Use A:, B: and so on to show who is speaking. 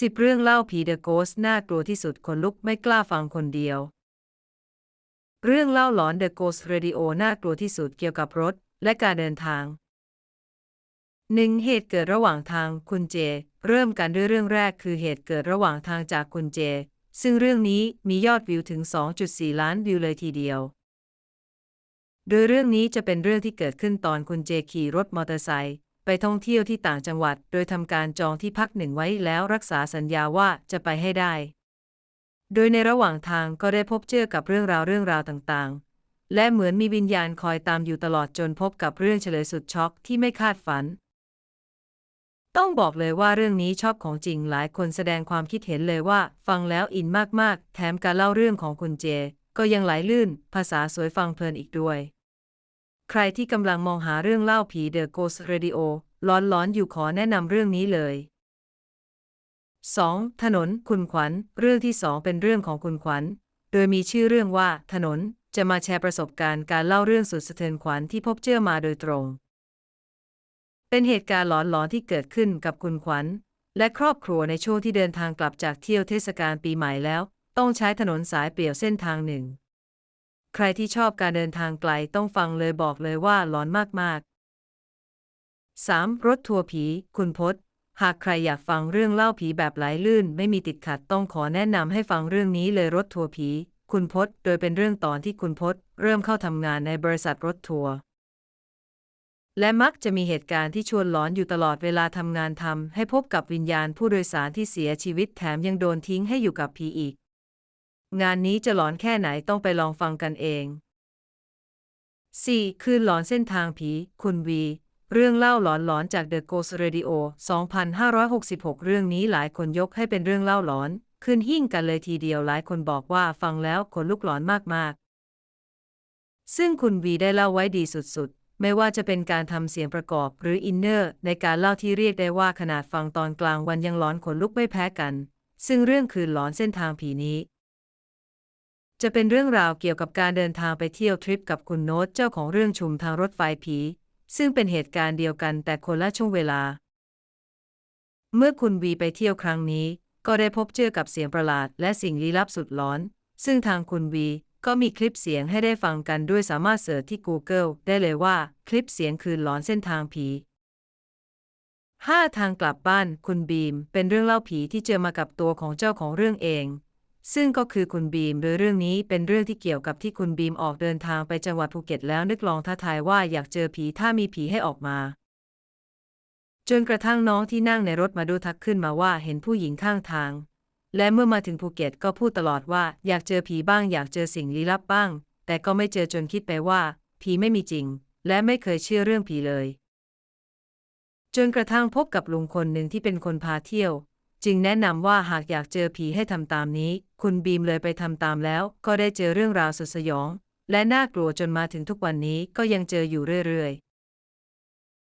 A: สิบเรื่องเล่าผีเดอะโกสน่ากลัวที่สุดคนลุกไม่กล้าฟังคนเดียว เรื่องเล่าหลอนเดอะโกสเรดิโอน่ากลัวที่สุดเกี่ยวกับรถและการเดินทางหนึ่งเหตุเกิดระหว่างทางคุณเจ เริ่มกันด้วยเรื่องแรกคือเหตุเกิดระหว่างทางจากคุณเจ ซึ่งเรื่องนี้มียอดวิวถึง 2.4 ล้านวิวเลยทีเดียว โดยเรื่องนี้จะเป็นเรื่องที่เกิดขึ้นตอนคุณเจขี่รถมอเตอร์ไซค์ ไปท่องเที่ยวที่ต่างจังหวัด โดยทำการจองที่พักหนึ่งไว้แล้วรักษาสัญญาว่าจะไปให้ได้ โดยในระหว่างทางก็ได้พบเจอกับเรื่องราวเรื่องราวต่างๆ และเหมือนมีวิญญาณคอยตามอยู่ตลอดจนพบกับเรื่องเฉลยสุดช็อกที่ไม่คาดฝัน ต้องบอกเลยว่าเรื่องนี้ชอบของจริงหลายคนแสดงความคิดเห็นเลยว่า ฟังแล้วอินมากๆ แถมการเล่าเรื่องของคุณเจ ก็ยังไหลลื่น ภาษาสวยฟังเพลินอีกด้วย ใครที่กำลังมองหาเรื่องเล่าผี The Ghost Radio ร้อนๆอยู่ขอแนะนำเรื่องนี้เลย 2. ถนนคุณขวัญ เรื่องที่ 2 เป็นเรื่องของคุณขวัญ โดยมีชื่อเรื่องว่า ถนนจะมาแชร์ประสบการณ์การเล่าเรื่องสุดสะเทือนขวัญที่พบเจอมาโดยตรง เป็นเหตุการณ์หลอนๆที่เกิดขึ้นกับคุณขวัญ และครอบครัวในช่วงที่เดินทางกลับจากเที่ยวเทศกาลปีใหม่แล้ว ต้องใช้ถนนสายเปลี่ยวเส้นทางหนึ่ง ใครที่ชอบการเดินทางไกลต้องฟังเลยบอกเลยว่าหลอนมากๆ 3. รถทัวร์ผี คุณพศหากใครอยากฟังเรื่องเล่าผีแบบไหลลื่น ไม่มีติดขัดต้องขอแนะนำให้ฟังเรื่องนี้เลยรถทัวร์ผี คุณพศโดยเป็นเรื่องตอนที่คุณพศเริ่มเข้าทำงานในบริษัทรถทัวร์และมักจะมีเหตุการณ์ที่ชวนหลอนอยู่ตลอดเวลาทำงานทำให้พบกับวิญญาณผู้โดยสารที่เสียชีวิตแถมยังโดนทิ้งให้อยู่กับผีอีก งานนี้จะหลอนแค่ไหนต้องไปลองฟังกันเอง 4. คืนหลอนเส้นทางผี คุณวี เรื่องเล่าหลอนๆจาก The Ghost Radio 2566 เรื่องนี้หลายคนยกให้เป็นเรื่องเล่าหลอน ขึ้นหิ่งกันเลยทีเดียวหลายคนบอกว่าฟังแล้วขนลุกหลอนมากๆ ซึ่งคุณวีได้เล่าไว้ดีสุดๆ ไม่ว่าจะเป็นการทำเสียงประกอบหรืออินเนอร์ ในการเล่าที่เรียกได้ว่าขนาดฟังตอนกลางวันยังหลอนขนลุกไม่แพ้กัน ซึ่งเรื่องคืนหลอนเส้นทางผีนี้ จะเป็นเรื่องราวเกี่ยวกับการเดินทางไปเที่ยวทริปกับคุณโน้ตเจ้าของเรื่องชุมทางรถไฟผี ซึ่งเป็นเหตุการณ์เดียวกันแต่คนละช่วงเวลา เมื่อคุณวีไปเที่ยวครั้งนี้ ก็ได้พบเจอกับเสียงประหลาด และสิ่งลี้ลับสุดหลอน ซึ่งทางคุณวีก็มีคลิปเสียงให้ได้ฟังกันด้วยสามารถเสิร์ชที่ Google ได้เลยว่าคลิปเสียงคืนหลอนเส้นทางผี 5. ทางกลับบ้านคุณบีม เป็นเรื่องเล่าผีที่เจอมากับตัวของเจ้าของเรื่องเอง ซึ่งก็คือคุณบีมโดยเรื่องนี้เป็นเรื่องที่เกี่ยวกับที่คุณบีมออกเดินทางไปจังหวัดภูเก็ตแล้วนึกลองท้าทายว่าอยากเจอผีถ้ามีผีให้ออกมาจนกระทั่งน้องที่นั่งในรถมาดูทักขึ้นมาว่าเห็นผู้หญิงข้างทาง และเมื่อมาถึงภูเก็ตก็พูดตลอดว่าอยากเจอผีบ้างอยากเจอสิ่งลี้ลับบ้าง แต่ก็ไม่เจอจนคิดไปว่า ผีไม่มีจริง และไม่เคยเชื่อเรื่องผีเลย จนกระทั่งพบกับลุงคนหนึ่งที่เป็นคนพาเที่ยว จึงแนะนำว่าหากอยากเจอผีให้ทำตามนี้ คุณบีมเลยไปทำตามแล้ว ก็ได้เจอเรื่องราวสุดสยอง และน่ากลัวจนมาถึงทุกวันนี้ก็ยังเจออยู่เรื่อยๆ